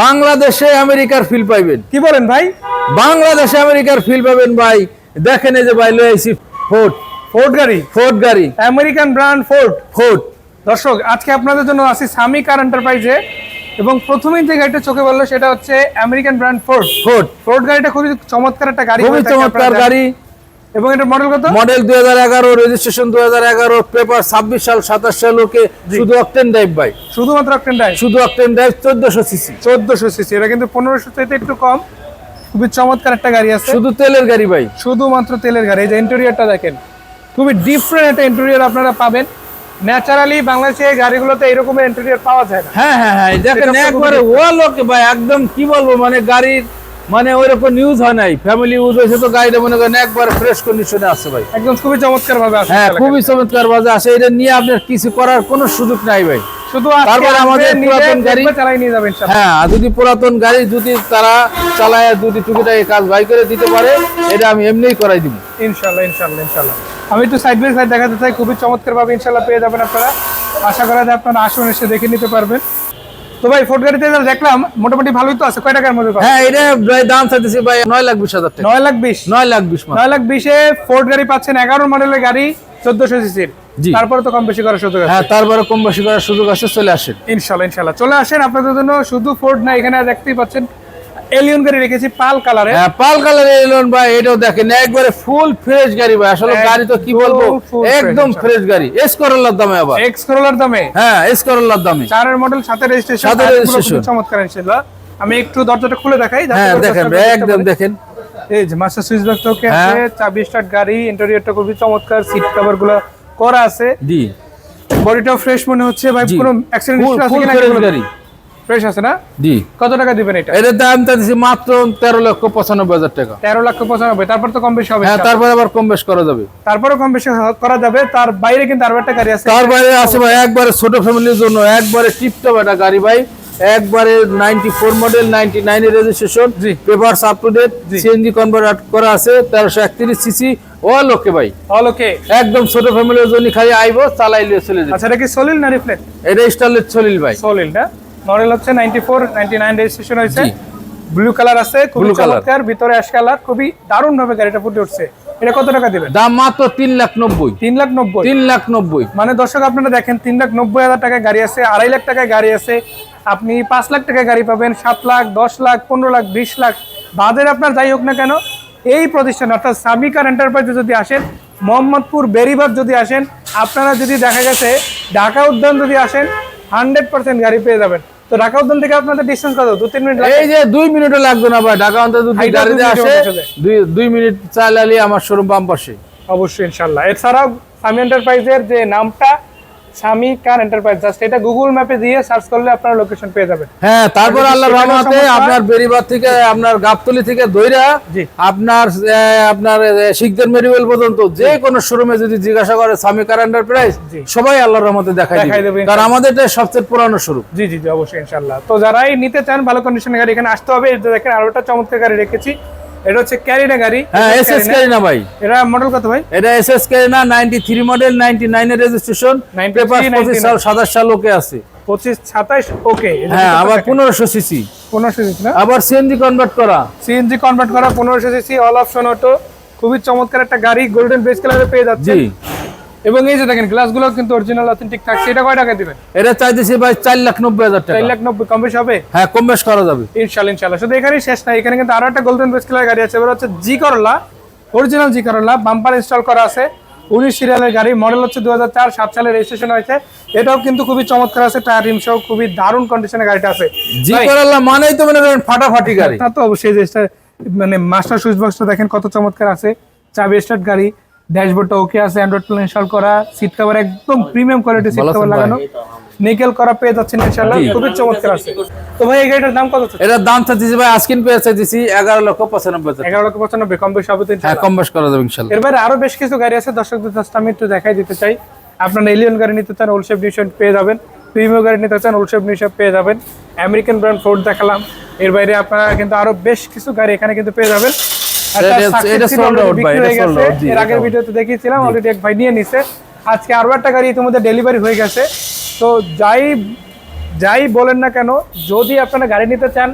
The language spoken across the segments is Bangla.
বাংলাদেশে আমেরিকার ফিল পাইবেন। কি বলেন ভাই? বাংলাদেশে আমেরিকার ফিল পাবেন ভাই। দেখেন এই যে ভাই লয়ে আইছি ফোর্ট ফোর্ড গাড়ি? ফোর্ট গাড়ি। আমেরিকান ব্র্যান্ড ফোর্ড ফোর্ট দর্শক আজকে আপনাদের জন্য আছি সামি কার এন্টারপ্রাইজে এবং প্রথমেই যে গাড়িটা চোখে বলল সেটা হচ্ছে American brand Ford Ford Ford গাড়িটা খুবই চমৎকার একটা গাড়ি। খুবই চমৎকার গাড়ি। এবং এটা মডেল কত? মডেল দুই হাজার এগারো রেজিস্ট্রেশন দুই হাজার এগারো পেপার ছাব্বিশ সাল সাতাশ সাল ওকে শুধু অকটেন ড্রাইভ ভাই। শুধুমাত্র অকটেন ড্রাইভ শুধু অকটেন ড্রাইভ চোদ্দশো সিসি চোদ্দশো সিসি এটা কিন্তু পনেরোশো চাইতে একটু কম। খুবই চমৎকার একটা গাড়ি আছে। শুধু তেলের গাড়ি ভাই। শুধুমাত্র তেলের গাড়ি। এই যে ইন্টেরিয়রটা দেখেন খুবই ডিফারেন্ট একটা ইন্টেরিয়র আপনারা পাবেন। ন্যাচারালি বাংলাদেশে এই গাড়িগুলোতে এরকমের ইন্টেরিয়র পাওয়া যায় না। হ্যাঁ হ্যাঁ হ্যাঁ দেখেন একবারে ও লোক ভাই একদম কি বলব মানে গাড়ির মানে ওইরকম ইউজ হয় নাই। ফ্যামিলি ইউজ হয়েছে তো গাড়িটা মনে করেন একবারে ফ্রেশ কন্ডিশনে আছে ভাই। একদম খুবই চমৎকার ভাবে আছে হ্যাঁ খুবই চমৎকার বাজে আসে। এটা নিয়ে আপনার কিছু করার কোনো সুযোগ নাই ভাই। শুধু তারপরে আমাদের পুরাতন গাড়ি- চালাই নিয়ে যাবেন হ্যাঁ যদি পুরাতন গাড়ি যদি তারা চালায় যদি টুকিটাকি কাজ ভাই করে দিতে পারে এটা আমি এমনিই করাই দিব। ইনশাআল্লাহ ইনশাআল্লাহ ইনশাআল্লাহ। আমি একটু সাইড বাই সাইড দেখাতে চাই খুবই চমৎকার ভাবে ইনশাআল্লাহ পেয়ে যাবেন আপনারা। আশা করা যায় আপনারা আসুন এসে দেখে নিতে পারবেন। তো ভাই ফোর্ট গাড়িতে দেখলাম মোটামুটি ভালোই তো আছে। কয় টাকার মধ্যে হ্যাঁ এটা ভাই দাম চাইতেছি ভাই নয় লাখ বিশ হাজার নয় লাখ বিশ? নয় লাখ বিশ নয় লাখ বিশে ফোর্ট গাড়ি পাচ্ছেন এগারো মডেলের গাড়ি চোদ্দশো সিসির। তারপরে তো কম বেশি করার সুযোগ আছে। হ্যাঁ তারপরে কম বেশি করার সুযোগ আছে চলে আসেন। ইনশাল্লাহ ইনশাল্লাহ। চলে আসেন আপনাদের জন্য শুধু ফোর্ড না এখানে দেখতেই পাচ্ছেন এলিয়ন গাড়ি রেখেছি পাল কালারে হ্যাঁ পাল কালারের এলোন ভাই এটাও দেখেন একবারে ফুল ফ্রেশ গাড়ি ভাই। আসলে গাড়ি তো কি বলব? একদম ফ্রেশ গাড়ি। এস করোলার দামে আবার। এক্স করোলার দামে? হ্যাঁ এস করোলার দামে। চারের মডেল সাথে রেজিস্ট্রেশন সাথে registration। চমৎকার ইনশাল্লাহ। আমি একটু দরজাটা খুলে দেখাই হ্যাঁ দেখেন একদম দেখেন। এই যে মাস্টার সুইচ বক্স ওকে আছে। চাবি স্টার্ট গাড়ি ইন্টেরিয়রটা খুবই চমৎকার সিট কভারগুলো করা আছে। জি। বডিটাও ফ্রেশ মনে হচ্ছে ভাই কোনো অ্যাক্সিডেন্ট ফ্রেশ গাড়ি। ফ্রেশ আছে না? জি। কত টাকা দিবেন এটা? এটার দাম চাইছি মাত্র তেরো লক্ষ পঁচানব্বই হাজার টাকা। তেরো লক্ষ পঁচানব্বই তারপর তো কম বেশি হবে হ্যাঁ তারপরে আবার কম বেশ করা যাবে। তারপরে কম বেশি করা যাবে তার বাইরে কিন্তু আরও একটা গাড়ি আছে। তার বাইরে আছে ভাই একবারে ছোট ফ্যামিলির জন্য একবারে টিপটপ একটা গাড়ি ভাই। একবারে ninety four model ninety nine registration. Papers up to date CNG convert করা আছে তেরোশো একত্রিশ সিসি ও লোকে ভাই। অল ওকে একদম ছোট ফ্যামিলির জন্য খালি আইবো চালাইলে চলে যাবে। আচ্ছা এটা কি সলিল না রিফ্লেক্ট এটা স্টারলেট চলিল ভাই। সলিল না? মডেল হচ্ছে 94 99 রেজিস্ট্রেশন হয়েছে। ব্লু কালার আছে খুবই চমৎকার ভিতরে অ্যাশ কালার খুবই দারুণ ভাবে গাড়িটা ফুটে উঠছে। এটা কত টাকা দিবেন? দাম মাত্র তিন লাখ নব্বই। তিন লাখ নব্বই। তিন লাখ নব্বই। মানে দর্শক আপনারা দেখেন তিন লাখ নব্বই হাজার টাকায় গাড়ি আছে আড়াই লাখ টাকায় গাড়ি আছে। আপনি পাঁচ লাখ টাকায় গাড়ি পাবেন সাত লাখ দশ লাখ পনেরো লাখ বিশ লাখ। বাজারে আপনার যাই হোক না কেন এই প্রতিষ্ঠান অর্থাৎ সাবিকার এন্টারপ্রাইজে যদি আসেন মোহাম্মদপুর বেরিবাদ যদি আসেন আপনারা যদি দেখা গেছে ঢাকা উদ্যান যদি আসেন হান্ড্রেড পার্সেন্ট গাড়ি পেয়ে যাবেন। তো ঢাকা উদ্যান থেকে আপনাদের ডিসটেন্স কত? দু তিন মিনিট লাগে এই যে দুই মিনিটও লাগবে না ভাই ঢাকা অন্তর যদি গাড়িতে আসে। দুই দুই মিনিট চালালে আমার শোরুম বাম পাশে। অবশ্যই ইনশাল্লাহ এছাড়াও সামি এন্টারপ্রাইজের যে নামটা সামি কার এন্টারপ্রাইজ জাস্ট এটা গুগল ম্যাপে দিয়ে সার্চ করলে আপনারা লোকেশন পেয়ে যাবেন। হ্যাঁ তারপর যদি রহমতে আপনার বেরিবার থেকে আপনার গাবতলি থেকে দইরা আপনার আপনার শিখদের মেডিকেল পর্যন্ত যে কোনো শোরুমে যদি জিজ্ঞাসা করে স্বামী কার এন্টারপ্রাইজ সবাই আল্লাহর রহমতে দেবে। কারণ আমাদের এটা সবচেয়ে পুরানো শোরুম জি জি জি অবশ্যই ইনশাল্লাহ। তো যারাই নিতে চান ভালো কন্ডিশনের গাড়ি এখানে আসতে হবে। দেখেন আরও একটা চমৎকার গাড়ি রেখেছি। এটা হচ্ছে ক্যারিনা গাড়ি। হ্যাঁ Carina। ভাই। এটা মডেল কত ভাই? এটা এস এস না নাইনটি থ্রি মডেল নাইনটি নাইনের রেজিস্ট্রেশন পেপার সাল সাতাশ সাল ওকে আছে। পঁচিশ সাতাইশ ওকে। হ্যাঁ আবার পনেরোশো সিসি পনেরোশো সিসি না? আবার সিএনজি কনভার্ট করা। সিএনজি কনভার্ট করা পনেরোশো সিসি অল অপশন অটো খুবই চমৎকার একটা গাড়ি গোল্ডেন বেস কালারে পেয়ে যাচ্ছে এবং এই যে দেখেন গ্লাসগুলো কিন্তু অরিজিনাল অথেন্টিক থাকছে। এটা কয় টাকা দিবেন? এটা চাইতেছি ভাই চার লাখ নব্বই হাজার চার টাকা লাখ নব্বই কম বেশি হবে? হ্যাঁ কম বেশ করা যাবে। ইনশাল্লাহ ইনশাল্লাহ। শুধু এখানেই শেষ নাই এখানে কিন্তু আরও একটা গোল্ডেন বেস কালার গাড়ি আছে। এবার হচ্ছে জি করলা অরিজিনাল জি করলা বাম্পার ইনস্টল করা আছে। উনিশ সিরিয়ালের গাড়ি মডেল হচ্ছে দু হাজার চার সাত সালে রেজিস্ট্রেশন হয়েছে। এটাও কিন্তু খুবই চমৎকার আছে টায়ার রিম সহ খুবই দারুণ কন্ডিশনের গাড়িটা আছে। জি ভাই, করাল্লা মানেই তো মনে করেন ফাটাফাটি গাড়ি। তা তো অবশ্যই যে মানে মাস্টার সুইচ বক্সটা দেখেন কত চমৎকার আছে। চাবি স্টার্ট গাড়ি ড্যাশবোর্ডটা ওকে আছে অ্যান্ড্রয়েড প্লে ইনস্টল করা সিট কভার একদম প্রিমিয়াম কোয়ালিটি সিট কভার লাগানো। নিকেল করা পেয়ে যাচ্ছেন ইনশাআল্লাহ খুবই চমৎকার আছে। তো ভাই এই গাড়িটার দাম কত হচ্ছে এটার দাম চাইতেছি ভাই আজকিন পেয়ে চাইতেছি এগারো লক্ষ পঁচানব্বই হাজার এগারো লক্ষ পঁচানব্বই কম বেশি হবে তো হ্যাঁ কম বেশ করা যাবে ইনশাল্লাহ এর বাইরে আরও বেশ কিছু গাড়ি আছে দর্শকদের জাস্ট আমি একটু দেখাই দিতে চাই। আপনারা এলিয়ন গাড়ি নিতে চান ওলশেপ নিউশন পেয়ে যাবেন। প্রিমিয়াম গাড়ি নিতে চান ওলশেপ নিউশন পেয়ে যাবেন। আমেরিকান ব্র্যান্ড ফোর্ড দেখালাম। এর বাইরে আপনারা কিন্তু আরও বেশ কিছু গাড়ি এখানে কিন্তু পেয়ে যাবেন। এর আগের ভিডিওতে দেখিয়েছিলাম অলরেডি এক ভাই নিয়ে নিছে। আজকে আরও একটা গাড়ি ইতিমধ্যে ডেলিভারি হয়ে গেছে। তো যাই যাই বলেন না কেন যদি আপনারা গাড়ি নিতে চান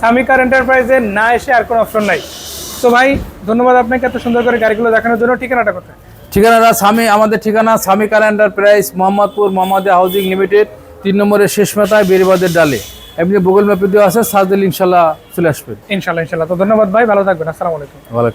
সামিকার এন্টারপ্রাইজে না এসে আর কোনো অপশন নাই। তো ভাই ধন্যবাদ আপনাকে এত সুন্দর করে গাড়িগুলো দেখানোর জন্য। ঠিকানাটা কোথায়? ঠিকানাটা স্বামী আমাদের ঠিকানা স্বামী কার এন্টারপ্রাইজ মোহাম্মদপুর মোহাম্মদে হাউজিং লিমিটেড তিন নম্বরের শেষ মাথায় বেরিবাদের ডালে। এমনি গুগল ম্যাপে দেওয়া আছে সার্চ দিলে ইনশাল্লাহ চলে আসবেন ইনশাল্লাহ ইনশাল্লাহ তো ধন্যবাদ ভাই ভালো থাকবেন। আসসালামু আলাইকুম। ভালো